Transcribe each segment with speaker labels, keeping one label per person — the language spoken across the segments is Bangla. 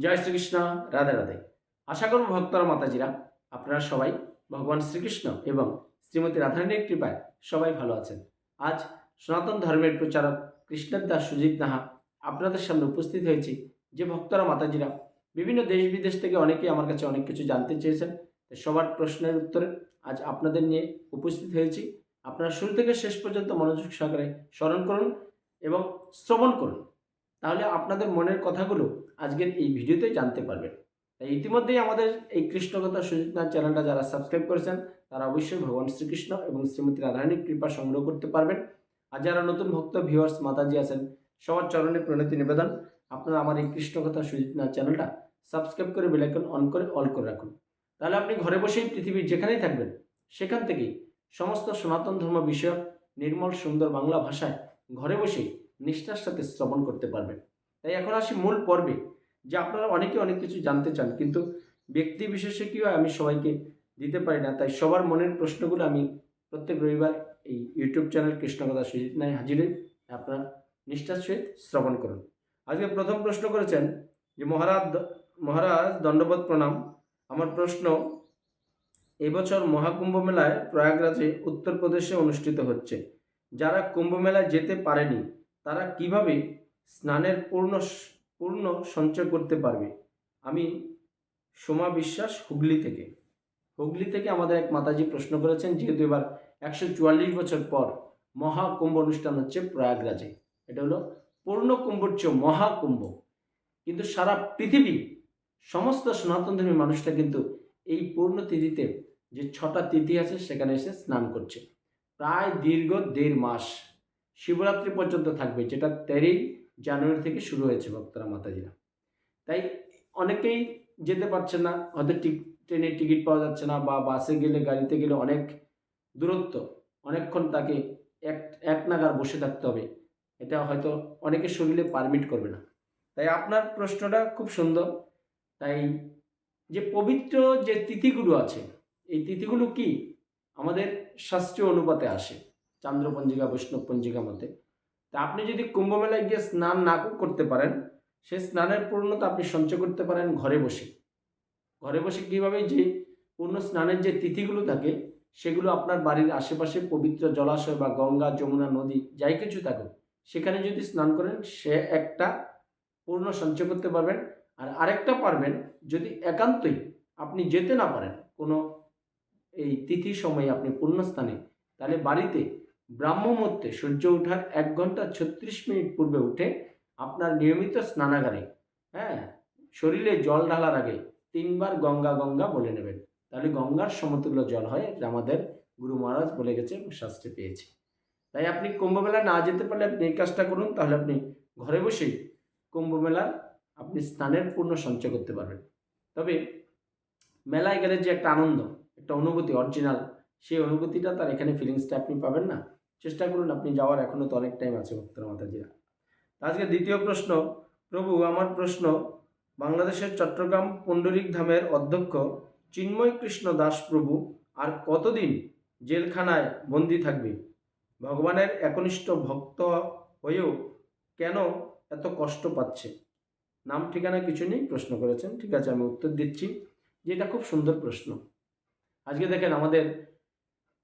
Speaker 1: জয় শ্রীকৃষ্ণ, রাধে রাধে। আশা করব ভক্তরা, মাতাজিরা, আপনারা সবাই ভগবান শ্রীকৃষ্ণ এবং শ্রীমতী রাধারানীর কৃপায় সবাই ভালো আছেন। আজ সনাতন ধর্মের প্রচারক কৃষ্ণের দাস সুজিত নাহা আপনাদের সামনে উপস্থিত হয়েছি। যে ভক্তরা, মাতাজিরা, বিভিন্ন দেশ বিদেশ থেকে অনেকেই আমার কাছে অনেক কিছু জানতে চেয়েছেন সবার প্রশ্নের উত্তরে আজ আপনাদের নিয়ে উপস্থিত হয়েছি। আপনারা শুরু থেকে শেষ পর্যন্ত মনোযোগ সহকারে স্মরণ করুন এবং শ্রবণ করুন। তাহলে আপনাদের মনের কথাগুলো আজকের এই ভিডিওতে জানতে পারবেন। তাই ইতিমধ্যেই আমাদের এই কৃষ্ণকথা সুজিতনাথ চ্যানেলটা যারা সাবস্ক্রাইব করেছেন, তারা অবশ্যই ভগবান শ্রীকৃষ্ণ এবং শ্রীমতী রাধারানীর কৃপা সংগ্রহ করতে পারবেন। আর যারা নতুন ভক্ত ভিউয়ার্স মাতাজি আছেন, সবার চরণে প্রণতি নিবেদন। আপনারা আমার এই কৃষ্ণকথা সুজিতনাথ চ্যানেলটা সাবস্ক্রাইব করে বেলাইকন অন করে অল করে রাখুন। তাহলে আপনি ঘরে বসেই পৃথিবীর যেখানেই থাকবেন, সেখান থেকেই সমস্ত সনাতন ধর্ম বিষয়ক নির্মল সুন্দর বাংলা ভাষায় ঘরে বসেই নিষ্ঠার সাথে শ্রবণ করতে পারবেন। তাই এখন আসি মূল পর্বে, যে আপনারা অনেকে অনেক কিছু জানতে চান, কিন্তু ব্যক্তি বিশেষে কী হয় আমি সবাইকে দিতে পারি না। তাই সবার মনের প্রশ্নগুলো আমি প্রত্যেক রবিবার এই ইউটিউব চ্যানেল কৃষ্ণকথা সুজিত নাই হাজির আপনারা নিষ্ঠার সহিত শ্রবণ করুন। আজকে প্রথম প্রশ্ন করেছেন যে, মহারাজ মহারাজ দণ্ডবোধ প্রণাম। আমার প্রশ্ন, এবছর মহাকুম্ভ মেলায় প্রয়াগরাজে উত্তরপ্রদেশে অনুষ্ঠিত হচ্ছে। যারা কুম্ভ মেলায় যেতে পারেনি তারা কীভাবে স্নানের পূর্ণ পূর্ণ সঞ্চয় করতে পারবে? আমি সোমা বিশ্বাস হুগলি থেকে। হুগলি থেকে আমাদের এক মাতাজি প্রশ্ন করেছেন, যেহেতু এবার একশো চুয়াল্লিশ বছর পর মহাকুম্ভ অনুষ্ঠান হচ্ছে প্রয়াগরাজে। এটা হলো পূর্ণ কুম্ভর চেয়েও মহাকুম্ভ কিন্তু সারা পৃথিবী, সমস্ত সনাতনধর্মী মানুষরা কিন্তু এই পূর্ণ তিথিতে যে ছটা তিথি আছে, সেখানে এসে স্নান করছে। প্রায় দীর্ঘ দেড় মাস। শিবরাত্রি পর্যন্ত থাকবে, যেটা তেরোই জানুয়ারি থেকে শুরু হয়েছে ভক্তরা মাতাজিরা। তাই অনেকেই যেতে পারছে না, হয়তো টিক ট্রেনের টিকিট পাওয়া যাচ্ছে না বা বাসে গেলে, গাড়িতে গেলে অনেক দূরত্ব, অনেকক্ষণ তাকে এক এক নাগার বসে থাকতে হবে। এটা হয়তো অনেকে শরীরে পারমিট করবে না। তাই আপনার প্রশ্নটা খুব সুন্দর। তাই যে পবিত্র যে তিথিগুলো আছে, এই তিথিগুলো কি আমাদের শাস্ত্রীয় অনুপাতে আসে? চান্দ্রপঞ্জিকা বৈষ্ণব পঞ্জিকা মতে তা আপনি যদি কুম্ভ মেলায় গিয়ে স্নান না করতে পারেন, সে স্নানের পূর্ণতা আপনি সঞ্চয় করতে পারেন ঘরে বসে। ঘরে বসে কীভাবে যে পূর্ণ স্নানের যে তিথিগুলো থাকে, সেগুলো আপনার বাড়ির আশেপাশে পবিত্র জলাশয় বা গঙ্গা, যমুনা, নদী, যাই কিছু থাকুক, সেখানে যদি স্নান করেন, সে একটা পূর্ণ সঞ্চয় করতে পারবেন। আর আরেকটা পারবেন, যদি একান্তই আপনি যেতে না পারেন কোনো এই তিথি সময়ে আপনি পূর্ণ স্থানে, তাহলে বাড়িতে ব্রাহ্মমূর্তে সূর্য ওঠার এক ঘণ্টা ছত্রিশ মিনিট পূর্বে উঠে আপনার নিয়মিত স্নানাগারে হ্যাঁ শরীরে জল ঢালার আগে তিনবার গঙ্গা গঙ্গা বলে নেবেন। তাহলে গঙ্গার সমতুল্য জল হয় এটা আমাদের গুরু মহারাজ বলে গেছে এবং শাস্ত্রে পেয়েছি। তাই আপনি কুম্ভমেলা না যেতে পারলে আপনি এই কাজটা করুন, তাহলে আপনি ঘরে বসেই কুম্ভমেলার আপনি স্নানের পূর্ণ সঞ্চয় করতে পারবেন। তবে মেলায় গেলে যে একটা আনন্দ, একটা অনুভূতি অরিজিনাল সেই অনুভূতিটা তার এখানে ফিলিংসটা আপনি পাবেন না। চেষ্টা করুন আপনি যাওয়ার এখনও তো অনেক টাইম আছে ভক্তরা মাতাজিরা। আজকে দ্বিতীয় প্রশ্ন, প্রভু আমার প্রশ্ন, বাংলাদেশের চট্টগ্রাম পুণ্ডরিক ধামের অধ্যক্ষ চিন্ময় কৃষ্ণ দাস প্রভু আর কতদিন জেলখানায় বন্দি থাকবে? ভগবানের একনিষ্ঠ ভক্ত হয়েও কেন এত কষ্ট পাচ্ছে? নাম, ঠিকানা কিছু নেই, প্রশ্ন করেছেন। ঠিক আছে, আমি উত্তর দিচ্ছি যে এটা খুব সুন্দর প্রশ্ন। আজকে দেখেন আমাদের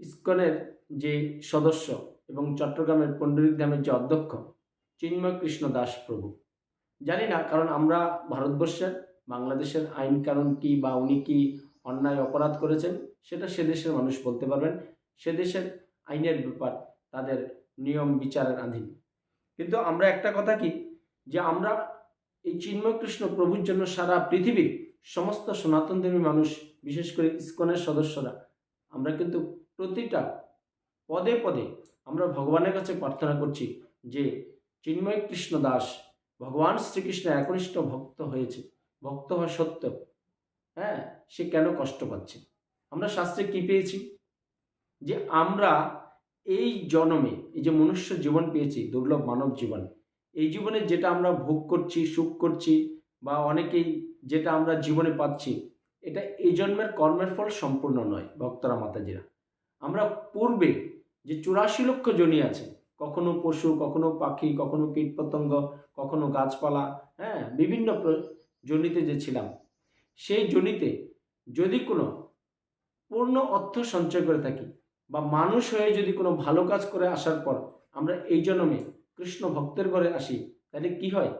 Speaker 1: ইস্কনের যে সদস্য এবং চট্টগ্রামের পণ্ডিত ধামের যে অধ্যক্ষ, চিন্ময় কৃষ্ণ দাস প্রভু। জানি না, কারণ আমরা ভারতবর্ষের, বাংলাদেশের আইন কানুন কি বা উনি কি অন্যায় অপরাধ করেছেন, সেটা সে দেশের মানুষ বলতে পারবেন। সে দেশের আইনের ব্যাপার, তাদের নিয়ম বিচারের অধীন কিন্তু আমরা একটা কথা কি, যে আমরা এই চিন্ময় কৃষ্ণ প্রভুর জন্য সারা পৃথিবীর সমস্ত সনাতনধর্মী মানুষ, বিশেষ করে ইস্কনের সদস্যরা, আমরা কিন্তু প্রতিটা পদে পদে আমরা ভগবানের কাছে প্রার্থনা করছি যে চিন্ময় কৃষ্ণ দাস ভগবান শ্রীকৃষ্ণ একনিষ্ঠ ভক্ত হয়েছে, ভক্ত হওয়া সত্য হ্যাঁ সে কেন কষ্ট পাচ্ছে? আমরা শাস্ত্রে কি পেয়েছি? যে আমরা এই জন্মে, এই যে মনুষ্য জীবন পেয়েছি, দুর্লভ মানব জীবন, এই জীবনে যেটা আমরা ভোগ করছি, সুখ করছি, বা অনেকেই যেটা আমরা জীবনে পাচ্ছি, এটা এই জন্মের কর্মের ফল সম্পূর্ণ নয়, ভক্তরা, মাতাজিরা। আমরা পূর্বে যে চুরাশি লক্ষ জনি আছে, কখনো পশু, কখনো পাখি, কখনো কীটপতঙ্গ, কখনো গাছপালা হ্যাঁ বিভিন্ন জনিতে যে ছিলাম, সেই জনিতে যদি কোনো পূর্ণ অর্থ সঞ্চয় করে থাকি বা মানুষ হয়ে যদি কোনো ভালো কাজ করে আসার পর আমরা এই জন্মে কৃষ্ণ ভক্তের ঘরে আসি, তাহলে কি হয়?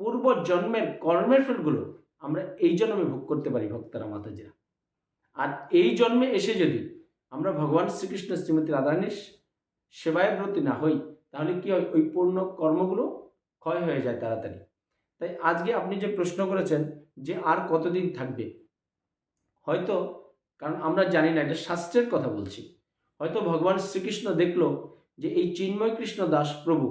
Speaker 1: পূর্ব জন্মের কর্মের ফলগুলো আমরা এই জন্মে ভোগ করতে পারি ভক্তরা, মাতাজিরা। আর এই জন্মে এসে যদি আমরা ভগবান শ্রীকৃষ্ণ শ্রীমতী রাধারানীর সেবায় ব্রতী না হই, তাহলে কি হয়? ওই পূর্ণ কর্মগুলো ক্ষয় হয়ে যায় তাড়াতাড়ি। তাই আজকে আপনি যে প্রশ্ন করেছেন যে আর কতদিন থাকবে? হয়তো, কারণ আমরা জানি না, এটা শাস্ত্রের কথা বলছি। হয়তো ভগবান শ্রীকৃষ্ণ দেখল যে এই চিন্ময় কৃষ্ণ দাস প্রভু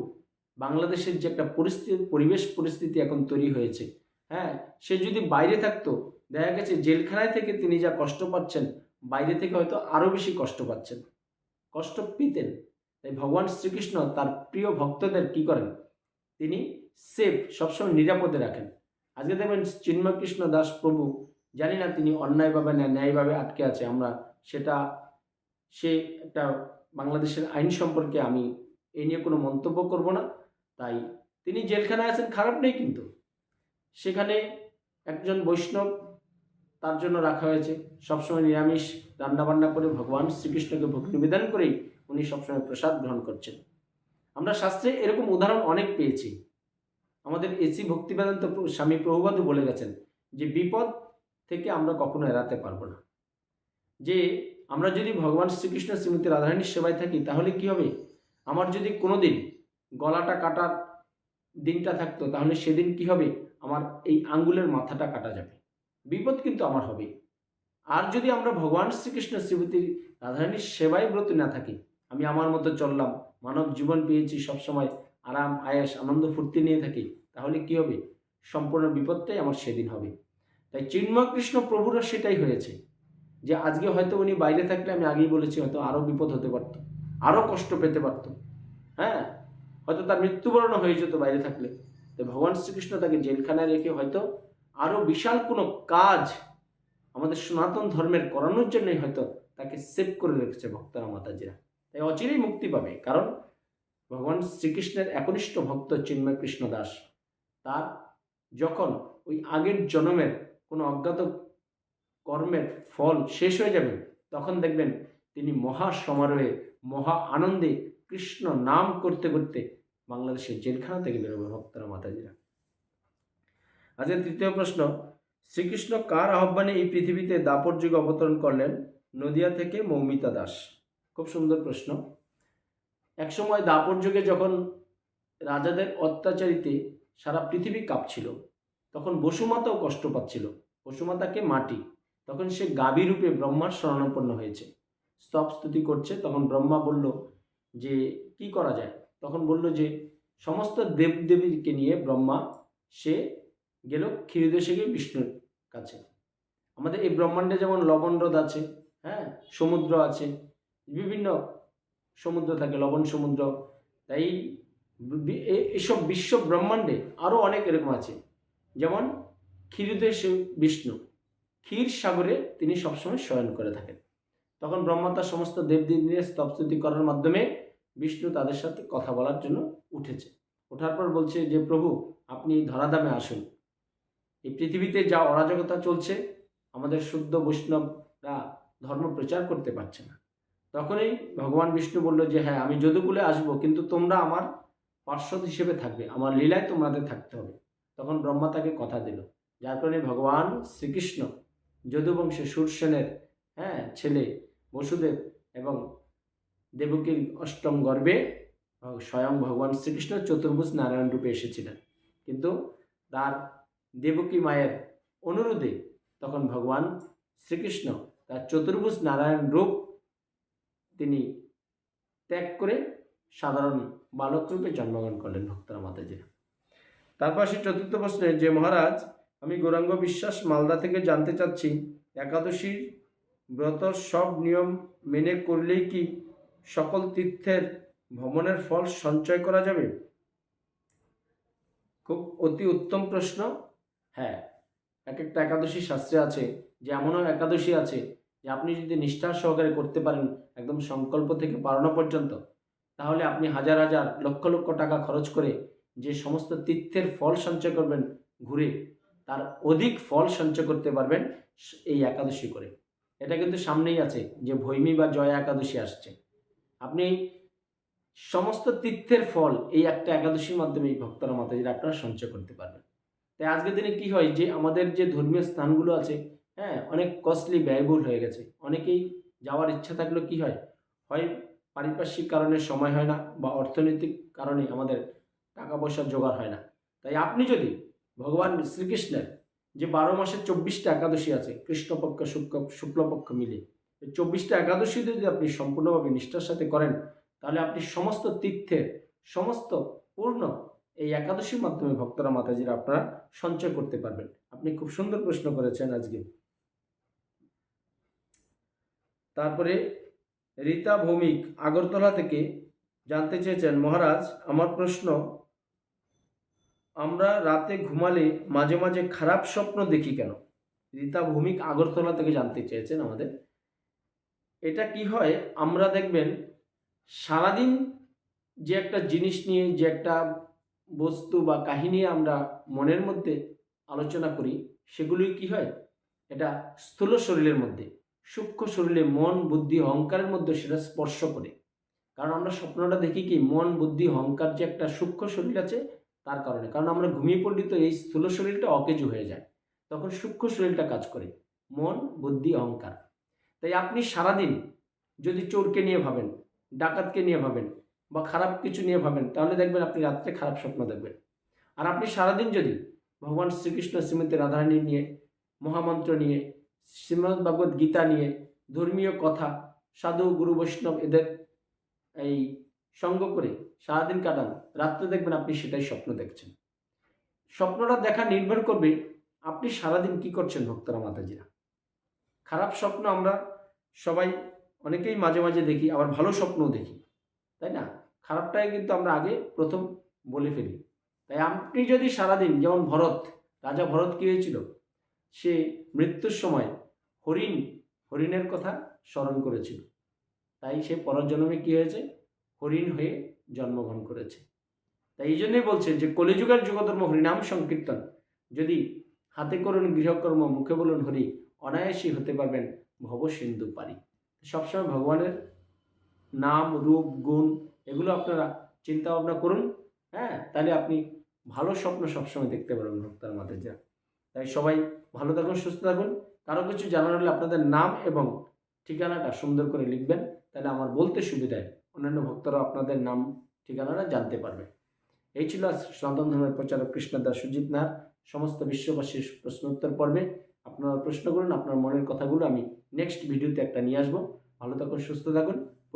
Speaker 1: বাংলাদেশের যে একটা পরিস্থিতি, পরিবেশ পরিস্থিতি এখন তৈরি হয়েছে। হ্যাঁ সে যদি বাইরে থাকতো, দেখা গেছে জেলখানায় থেকে তিনি যা কষ্ট পাচ্ছেন বাইরে থেকে হয়তো আরও বেশি কষ্ট পাচ্ছেন। কষ্ট পেতেন। তাই ভগবান শ্রীকৃষ্ণ তার প্রিয় ভক্তদের কি করেন? তিনি সেফ, সবসময় নিরাপদে রাখেন। আজকে দেখবেন চিন্ময় কৃষ্ণ দাস প্রভু, জানি না তিনি অন্যায়ভাবে না ন্যায়ভাবে আটকে আছে। আমরা সেটা, সে একটা বাংলাদেশের আইন সম্পর্কে আমি এই নিয়ে কোনো মন্তব্য করব না। তাই তিনি জেলখানায় আছেন, খারাপ নেই কিন্তু। সেখানে একজন বৈষ্ণব তার জন্য রাখা হয়েছে। সবসময় নিরামিষ রান্নাবান্না করে ভগবান শ্রীকৃষ্ণকে ভক্তি নিবেদন করেই উনি সবসময় প্রসাদ গ্রহণ করছেন। আমরা শাস্ত্রে এরকম উদাহরণ অনেক পেয়েছি। আমাদের এসি ভক্তিবেদান্ত স্বামী প্রভুবাদও বলে গেছেন যে বিপদ থেকে আমরা কখনো এড়াতে পারব না। যে আমরা যদি ভগবান শ্রীকৃষ্ণ শ্রীমতী রাধারানীর সেবায় থাকি, তাহলে কি হবে? আমার যদি কোনো দিন গলাটা কাটার দিনটা থাকতো, তাহলে সেদিন কি হবে? আমার এই আঙ্গুলের মাথাটা কাটা যাবে। বিপদ কিন্তু আমার হবে। আর যদি আমরা ভগবান শ্রীকৃষ্ণ শ্রীমতী রাধারানীর সেবায় ব্রত না থাকি, আমি আমার মতো চললাম, মানব জীবন পেয়েছি, সবসময় আরাম, আয়াস, আনন্দ, ফুর্তি নিয়ে থাকি, তাহলে কি হবে? সম্পূর্ণ বিপদটাই আমার সেদিন হবে। তাই চিন্ময় কৃষ্ণ প্রভুরও সেটাই হয়েছে, যে আজকে হয়তো উনি বাইরে থাকলে আমি আগেই বলেছি হয়তো আরও বিপদ হতে পারত, আরও কষ্ট পেতে পারত। হ্যাঁ? হয়তো তার মৃত্যুবরণ হয়ে যেত বাইরে থাকলে। তো ভগবান শ্রীকৃষ্ণ তাকে জেলখানায় রেখে হয়তো আরও বিশাল কোনো কাজ আমাদের সনাতন ধর্মের করানোর জন্যই হয়তো তাকে সেভ করে রেখেছে ভক্তরা, মাতাজিরা। তাই অচিরেই মুক্তি পাবে, কারণ ভগবান শ্রীকৃষ্ণের একনিষ্ঠ ভক্ত চিন্ময় কৃষ্ণ দাস। তার যখন ওই আগের জন্মের কোনো অজ্ঞাত কর্মের ফল শেষ হয়ে যাবে, তখন দেখবেন তিনি মহা সমারোহে মহা আনন্দে কৃষ্ণ নাম করতে করতে বাংলাদেশের জেলখানা থেকে বেরোবে ভক্তরা, মাতাজিরা। আজকের তৃতীয় প্রশ্ন, শ্রীকৃষ্ণ কার আহ্বানে এই পৃথিবীতে দাপর যুগে অবতরণ করলেন? নদিয়া থেকে মৌমিতা দাস। খুব সুন্দর প্রশ্ন। একসময় দাপর যুগে যখন রাজাদের অত্যাচারিতে সারা পৃথিবী কাঁপছিল, তখন বসুমাতাও কষ্ট পাচ্ছিল। বসুমাতাকে মাটি। তখন সে গাভী রূপে ব্রহ্মার শরণাপন্ন হয়েছে। স্তব স্তুতি করছে, তখন ব্রহ্মা বলল যে, কি করা যায়? তখন বলল যে, সমস্ত দেবদেবীকে নিয়ে ব্রহ্মা সে গেল ক্ষীরদেশে গিয়ে বিষ্ণুর কাছে। আমাদের এই ব্রহ্মাণ্ডে যেমন লবণ হ্রদ আছে হ্যাঁ সমুদ্র আছে, বিভিন্ন সমুদ্র থাকে, লবণ সমুদ্র, তাই এসব বিশ্ব ব্রহ্মাণ্ডে আরও অনেক এরকম আছে। যেমন ক্ষীরদেশে বিষ্ণু, ক্ষীর সাগরে তিনি সবসময় শয়ন করে থাকেন। তখন ব্রহ্মা তার সমস্ত দেবদেবী নিয়ে স্তবস্তুতি করার মাধ্যমে বিষ্ণু তাদের সাথে কথা বলার জন্য উঠেছে। ওঠার পর বলছে যে, প্রভু, আপনি ধরাধামে আসুন। এই পৃথিবীতে যা অরাজকতা চলছে, আমাদের শুদ্ধ বৈষ্ণবরা ধর্ম প্রচার করতে পারছে না। তখনই ভগবান বিষ্ণু বলল যে হ্যাঁ আমি যদুকুলে আসব, কিন্তু তোমরা আমার পার্শ্বদ হিসেবে থাকবে, আমার লীলায় তোমাদের থাকতে হবে। তখন ব্রহ্মা তাকে কথা দিল, যার কারণে ভগবান শ্রীকৃষ্ণ যদুবংশে সুরসেনের হ্যাঁ ছেলে বসুদেব এবং দেবকীর অষ্টম গর্বে স্বয়ং ভগবান শ্রীকৃষ্ণ চতুর্ভুজ নারায়ণ রূপে এসেছিলেন। কিন্তু তার দেবকী মায়ের অনুরোধে তখন ভগবান শ্রীকৃষ্ণ তার চতুর্ভুজ নারায়ণ রূপ তিনি ত্যাগ করে সাধারণ বালক রূপে জন্মগ্রহণ করলেন ভক্তরা মাতাজিরা। তারপর সে চতুর্থ প্রশ্নে, যে মহারাজ, আমি গৌরাঙ্গ বিশ্বাস মালদা থেকে জানতে চাচ্ছি, একাদশীর ব্রত সব নিয়ম মেনে করলেই কি সকল তীর্থের ভ্রমণের ফল সঞ্চয় করা যাবে? খুব অতি উত্তম প্রশ্ন। হ্যাঁ এক একটা একাদশী শাস্ত্রে আছে যে এমনও একাদশী আছে যে আপনি যদি নিষ্ঠার সহকারে করতে পারেন একদম সংকল্প থেকে পালনা পর্যন্ত, তাহলে আপনি হাজার হাজার লক্ষ লক্ষ টাকা খরচ করে যে সমস্ত তীর্থের ফল সঞ্চয় করবেন ঘুরে, তার অধিক ফল সঞ্চয় করতে পারবেন এই একাদশী করে। এটা কিন্তু সামনেই আছে যে ভৈমী বা জয়া একাদশী আসছে। আপনি সমস্ত তীর্থের ফল এই একটা একাদশীর মাধ্যমে ভক্তরা মাতাজিরা আপনারা সঞ্চয় করতে পারবেন। তাই আজকের দিনে কি হয় যে আমাদের যে ধর্মীয় স্থানগুলো আছে হ্যাঁ অনেক কস্টলি ব্যয়বহুল হয়ে গেছে। অনেকেই যাওয়ার ইচ্ছা থাকলেও কি হয়? হয় পারিপার্শ্বিক কারণে সময় হয় না বা অর্থনৈতিক কারণে আমাদের টাকা পয়সার জোগাড় হয় না। তাই আপনি যদি ভগবান শ্রীকৃষ্ণের যে বারো মাসের চব্বিশটা একাদশী আছে, কৃষ্ণপক্ষ, শুক্ল, শুক্লপক্ষ মিলে চব্বিশটা একাদশী যদি আপনি সম্পূর্ণভাবে নিষ্ঠার সাথে করেন, তাহলে আপনি সমস্ত তীর্থের সমস্ত পূর্ণ এই একাদশীর মাধ্যমে ভক্তরা মাতাজিরা আপনারা সঞ্চয় করতে পারবেন। আপনি খুব সুন্দর প্রশ্ন করেছেন আজকে। তারপরে রীতা ভৌমিক আগরতলা থেকে জানতে চেয়েছেন, মহারাজ, আমার প্রশ্ন, আমরা রাতে ঘুমালে মাঝে মাঝে খারাপ স্বপ্ন দেখি কেন? রীতা ভৌমিক আগরতলা থেকে জানতে চেয়েছেন আমাদের। এটা কি হয়? আমরা দেখবেন সারাদিন যে একটা জিনিস নিয়ে, যে একটা বস্তু বা কাহিনী আমরা মনের মধ্যে আলোচনা করি, সেগুলোই কি হয়? এটা স্থূল শরীরের মধ্যে, সূক্ষ্ম শরীরে মন, বুদ্ধি, অহংকারের মধ্যে সেটা স্পর্শ করে। কারণ আমরা স্বপ্নটা দেখি কি, মন, বুদ্ধি, অহংকার যে একটা সূক্ষ্ম শরীর আছে, তার কারণে। কারণ আমরা ঘুমিয়ে পড়লি তো এই স্থূল শরীরটা অকেজু হয়ে যায়। তখন সূক্ষ্ম শরীরটা কাজ করে, মন, বুদ্ধি, অহংকার। তাই আপনি সারাদিন যদি চোরকে নিয়ে ভাবেন, ডাকাতকে নিয়ে ভাবেন বা খারাপ কিছু নিয়ে ভাবেন, তাহলে দেখবেন আপনি রাত্রে খারাপ স্বপ্ন দেখবেন। আর আপনি সারাদিন যদি ভগবান শ্রীকৃষ্ণ, শ্রীমতী রাধারানী নিয়ে, মহামন্ত্র নিয়ে শ্রীমদ ভগবত গীতা নিয়ে, ধর্মীয় কথা, সাধু, গুরু, বৈষ্ণব এদের এই সঙ্গ করে সারাদিন কাটান, রাত্রে দেখবেন আপনি সেটাই স্বপ্ন দেখছেন। স্বপ্নটা দেখা নির্ভর করবে আপনি সারাদিন কি করছেন ভক্তরা, মাতাজিরা। খারাপ স্বপ্ন আমরা সবাই অনেকেই মাঝে মাঝে দেখি, আবার ভালো স্বপ্নও দেখি। তাই না? খারাপটাই কিন্তু আমরা আগে প্রথম বলে ফেলি। তাই আপনি যদি সারাদিন, যেমন ভরত, রাজা ভরত কী হয়েছিল? সে মৃত্যুর সময় হরিণ, হরিণের কথা স্মরণ করেছিল। তাই সে পরজন্মে কী হয়েছে? হরিণ হয়ে জন্মগ্রহণ করেছে। তাই এই জন্যই বলছেন যে, কলিযুগের যুগধর্ম হরিনাম সংকীর্তন। যদি হাতে করুন গৃহকর্ম, মুখে বলুন হরি অনায়াসী হতে পারবেন ভব সিন্ধু পারি। সবসময় ভগবানের নাম, রূপ, গুণ এগুলো আপনারা চিন্তা ভাবনা করুন হ্যাঁ? তাহলে আপনি ভালো স্বপ্ন সবসময় দেখতে পারবেন ভক্তার মাঝে যা। তাই সবাই ভালো থাকুন, সুস্থ থাকুন। কারও কিছু জানার হলে আপনাদের নাম এবং ঠিকানাটা সুন্দর করে লিখবেন। তাহলে আমার বলতে সুবিধায় অন্যান্য ভক্তরা আপনাদের নাম, ঠিকানাটা জানতে পারবে। এই ছিল সনাতন ধর্মের প্রচারক কৃষ্ণদাস সুজিত নাথ সমস্ত বিশ্ববাসীর প্রশ্নোত্তর পর্বে আপনারা প্রশ্ন করুন, আপনার মনের কথাগুলো আমি নেক্সট ভিডিওতে একটা নিয়ে আসব। ভালো থাকুন, সুস্থ থাকুন।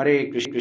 Speaker 1: হরে কৃষ্ণ